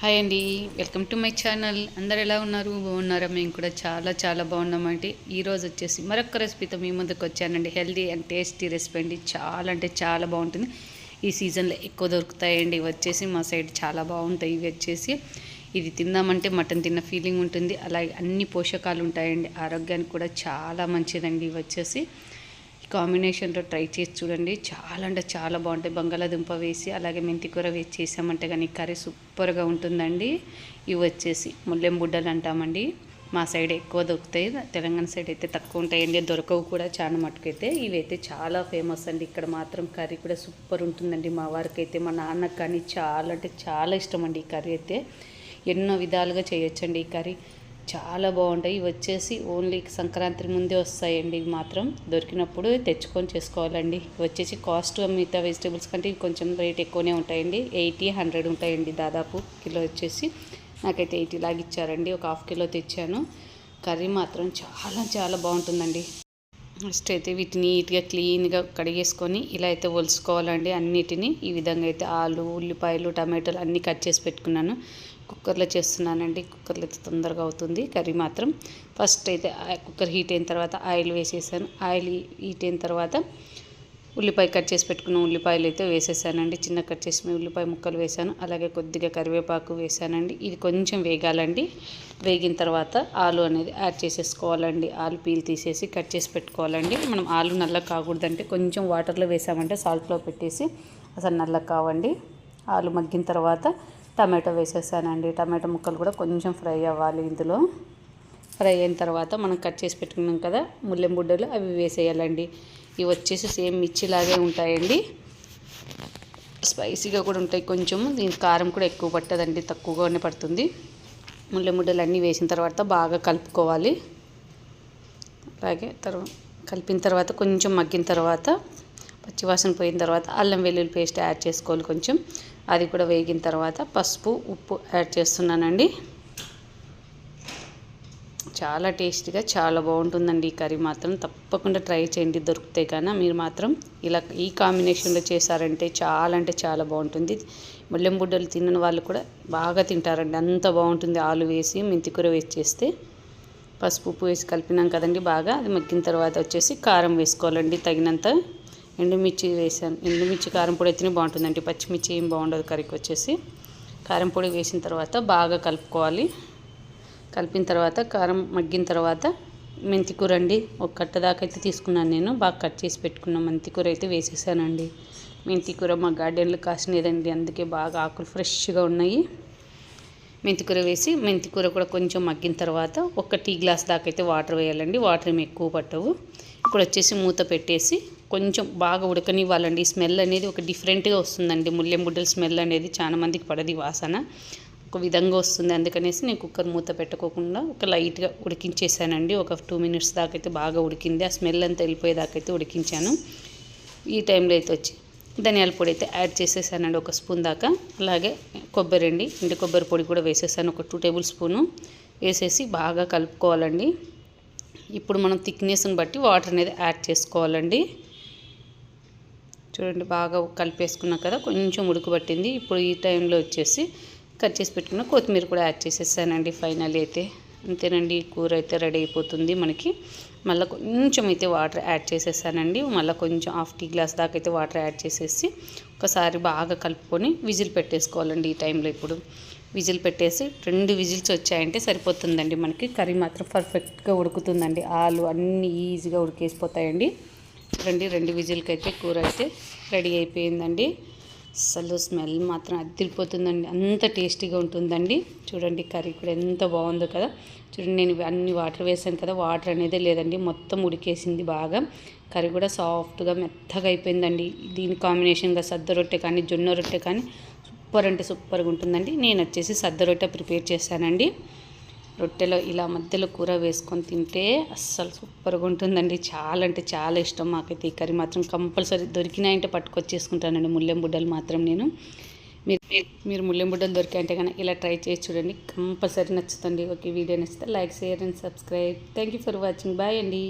Hi అండి welcome to my channel. అందరు ఎలా ఉన్నారు? బాగున్నారా? మేము కూడా చాలా చాలా బాగున్నామండి. ఈరోజు వచ్చేసి మరొక రెసిపీతో మీ ముందుకు వచ్చానండి. హెల్దీ అండ్ టేస్టీ రెసిపీ అండి. చాలా అంటే చాలా బాగుంటుంది. ఈ సీజన్లో ఎక్కువ దొరుకుతాయండి. ఇవి వచ్చేసి మా సైడ్ చాలా బాగుంటాయి ఇవి వచ్చేసి. ఇది తిందామంటే మటన్ తిన్న ఫీలింగ్ ఉంటుంది. అలాగే అన్ని పోషకాలు ఉంటాయండి. ఆరోగ్యానికి కూడా చాలా మంచిదండి ఇవి వచ్చేసి. కాంబినేషన్లో ట్రై చేసి చూడండి. చాలా అంటే చాలా బాగుంటాయి. బంగాళాదుంప వేసి అలాగే మెంతికూర వేసి చేసామంటే కానీ కర్రీ సూపర్గా ఉంటుందండి. ఇవి వచ్చేసి ముల్లెం బుడ్డలు అంటామండి. మా సైడ్ ఎక్కువ దొరుకుతాయి. తెలంగాణ సైడ్ అయితే తక్కువ ఉంటాయండి దొరకవు కూడా చాలా మటుకైతే. ఇవైతే చాలా ఫేమస్ అండి. ఇక్కడ మాత్రం కర్రీ కూడా సూపర్ ఉంటుందండి. మా వారికి అయితే మా నాన్నకు కానీ చాలా అంటే చాలా ఇష్టం అండి ఈ కర్రీ అయితే. ఎన్నో విధాలుగా చేయొచ్చండి ఈ కర్రీ. చాలా బాగుంటాయి. ఇవి వచ్చేసి ఓన్లీ సంక్రాంతి ముందే వస్తాయండి. ఇవి మాత్రం దొరికినప్పుడు తెచ్చుకొని చేసుకోవాలండి. ఇవి వచ్చేసి కాస్ట్ మిగతా వెజిటేబుల్స్ కంటే కొంచెం రేట్ ఎక్కువనే ఉంటాయండి. ఎయిటీ హండ్రెడ్ ఉంటాయండి దాదాపు. కిలో వచ్చేసి నాకైతే ఎయిటీ లాగా ఇచ్చారండి. ఒక హాఫ్ కిలో తెచ్చాను. కర్రీ మాత్రం చాలా చాలా బాగుంటుందండి. ఫస్ట్ అయితే వీటిని నీట్గా క్లీన్గా కడిగేసుకొని ఇలా అయితే ఒలుసుకోవాలండి. అన్నిటిని ఈ విధంగా అయితే ఆలు ఉల్లిపాయలు టమాటోలు అన్నీ కట్ చేసి పెట్టుకున్నాను. కుక్కర్లో చేస్తున్నానండి. కుక్కర్లో అయితే తొందరగా అవుతుంది. కర్రీ మాత్రం ఫస్ట్ అయితే కుక్కర్ హీట్ అయిన తర్వాత ఆయిల్ వేసేసాను. ఆయిల్ హీట్ అయిన తర్వాత ఉల్లిపాయ కట్ చేసి పెట్టుకున్న ఉల్లిపాయలు అయితే వేసేసానండి. చిన్న కట్ చేసి ఉల్లిపాయ ముక్కలు వేసాను. అలాగే కొద్దిగా కరివేపాకు వేసానండి. ఇది కొంచెం వేగాలండి. వేగిన తర్వాత ఆలు అనేది యాడ్ చేసేసుకోవాలండి. ఆలు పీల్ తీసేసి కట్ చేసి పెట్టుకోవాలండి. మనం ఆలు నల్ల కాకూడదంటే కొంచెం వాటర్లో వేసామంటే సాల్ట్లో పెట్టేసి అసలు నల్ల కావండి. ఆలు మగ్గిన తర్వాత టమాటో వేసేసానండి. టమాటో ముక్కలు కూడా కొంచెం ఫ్రై అవ్వాలి ఇందులో. ఫ్రై అయిన తర్వాత మనం కట్ చేసి పెట్టుకున్నాం కదా ముల్లెం బుడ్డలు అవి వేసేయాలండి. ఇవి వచ్చేసి సేమ్ మిర్చిలాగే ఉంటాయండి. స్పైసీగా కూడా ఉంటాయి కొంచెం దీని కారం కూడా ఎక్కువ పట్టదండి తక్కువగానే పడుతుంది. ముల్లె ముడ్డలు అన్నీ వేసిన తర్వాత బాగా కలుపుకోవాలి. అలాగే తర్వాత కలిపిన తర్వాత కొంచెం మగ్గిన తర్వాత పచ్చివాసన పోయిన తర్వాత అల్లం వెల్లుల్లి పేస్ట్ యాడ్ చేసుకోవాలి కొంచెం. అది కూడా వేగిన తర్వాత పసుపు ఉప్పు యాడ్ చేస్తున్నానండి. చాలా టేస్టీగా చాలా బాగుంటుందండి ఈ కర్రీ మాత్రం. తప్పకుండా ట్రై చేయండి దొరికితే కానీ మీరు మాత్రం ఇలా ఈ కాంబినేషన్లో చేశారంటే చాలా అంటే చాలా బాగుంటుంది. ముల్లెం బుడ్డలు తిన్న వాళ్ళు కూడా బాగా తింటారండి. అంత బాగుంటుంది ఆలు వేసి మెంతికూర వేసి చేస్తే. పసుపు ఉప్పు వేసి కలిపినాం కదండి బాగా. అది మగ్గిన తర్వాత వచ్చేసి కారం వేసుకోవాలండి తగినంత. ఎండుమిర్చి వేసాను. ఎండుమిర్చి కారం పొడి అయితేనే బాగుంటుందండి. పచ్చిమిర్చి ఏం బాగుండదు కర్రీకి వచ్చేసి. కారం పొడి వేసిన తర్వాత బాగా కలుపుకోవాలి. కలిపిన తర్వాత కారం మగ్గిన తర్వాత మెంతికూర అండి. ఒక కట్ట దాకా అయితే తీసుకున్నాను నేను. బాగా కట్ చేసి పెట్టుకున్న మెంతికూర అయితే వేసేసానండి. మెంతికూర మా గార్డెన్లో కాసినదండి. అందుకే బాగా ఆకులు ఫ్రెష్గా ఉన్నాయి. మెంతికూర వేసి మెంతికూర కూడా కొంచెం మగ్గిన తర్వాత ఒక టీ గ్లాస్ దాకా అయితే వాటర్ వేయాలండి. వాటర్ ఏమి ఎక్కువ పట్టవు. ఇప్పుడు వచ్చేసి మూత పెట్టేసి కొంచెం బాగా ఉడకనివ్వాలండి. స్మెల్ అనేది ఒక డిఫరెంట్గా వస్తుందండి. ముల్లెం గుడ్డల స్మెల్ అనేది చాలా మందికి పడది వాసన. ఒక విధంగా వస్తుంది. అందుకనేసి నేను కుక్కర్ మూత పెట్టుకోకుండా ఒక లైట్గా ఉడికించేసానండి. ఒక టూ మినిట్స్ దాకా అయితే బాగా ఉడికింది. ఆ స్మెల్ అంతా వెళ్ళిపోయేదాకైతే ఉడికించాను. ఈ టైంలో అయితే వచ్చి ధనియాల పొడి అయితే యాడ్ చేసేసానండి ఒక స్పూన్ దాకా. అలాగే కొబ్బరి అండి. ఇంటి కొబ్బరి పొడి కూడా వేసేసాను. ఒక టూ టేబుల్ స్పూను వేసేసి బాగా కలుపుకోవాలండి. ఇప్పుడు మనం థిక్నెస్ని బట్టి వాటర్ అనేది యాడ్ చేసుకోవాలండి. చూడండి బాగా కలిపేసుకున్నాం కదా కొంచెం ఉడకబట్టింది ఇప్పుడు ఈ టైంలో వచ్చేసి కట్ చేసి పెట్టుకున్న కొత్తిమీర కూడా యాడ్ చేసేసానండి ఫైనల్ అయితే. అంతేనండి కూర అయితే రెడీ అయిపోతుంది మనకి. మళ్ళీ కొంచెం అయితే వాటర్ యాడ్ చేసేసానండి. మళ్ళీ కొంచెం హాఫ్ టీ గ్లాస్ దాకా అయితే వాటర్ యాడ్ చేసేసి ఒకసారి బాగా కలుపుకొని విజిల్ పెట్టేసుకోవాలండి ఈ టైంలో ఇప్పుడు. విజిల్ పెట్టేసి రెండు విజిల్స్ వచ్చాయంటే సరిపోతుందండి మనకి. కర్రీ మాత్రం పర్ఫెక్ట్గా ఉడుకుతుందండి. ఆలు అన్నీ ఈజీగా ఉడికేసిపోతాయండి. రండి రెండు విజిల్కి అయితే కూర అయితే రెడీ అయిపోయిందండి. అసలు స్మెల్ మాత్రం అదిరిపోతుందండి. అంత టేస్టీగా ఉంటుందండి. చూడండి కర్రీ కూడా ఎంత బాగుందో కదా. చూడండి నేను అన్ని వాటర్ వేసాను కదా వాటర్ అనేది లేదండి. మొత్తం ఉడికేసింది బాగా. కర్రీ కూడా సాఫ్ట్గా మెత్తగా అయిపోయిందండి. దీని కాంబినేషన్గా సద్ద రొట్టె కానీ జొన్న రొట్టె కానీ సూపర్ అంటే సూపర్గా ఉంటుందండి. నేను వచ్చేసి సద్ద రొట్టె ప్రిపేర్ చేశానండి. రొట్టెలో ఇలా మధ్యలో కూర వేసుకొని తింటే అస్సలు సూపర్గా ఉంటుందండి. చాలా అంటే చాలా ఇష్టం మాకైతే ఈ కర్రీ మాత్రం కంపల్సరీ దొరికినాయంటే పట్టుకొచ్చేసుకుంటానండి. ముల్లెం బుడ్డలు మాత్రం నేను. మీరు మీరు ముల్లెం బుడ్డలు దొరికాయంటే కానీ ఇలా ట్రై చేసి చూడండి. కంపల్సరీ నచ్చుతుంది. ఓకే వీడియో నచ్చితే like share and subscribe. Thank you for watching. Bye అండి.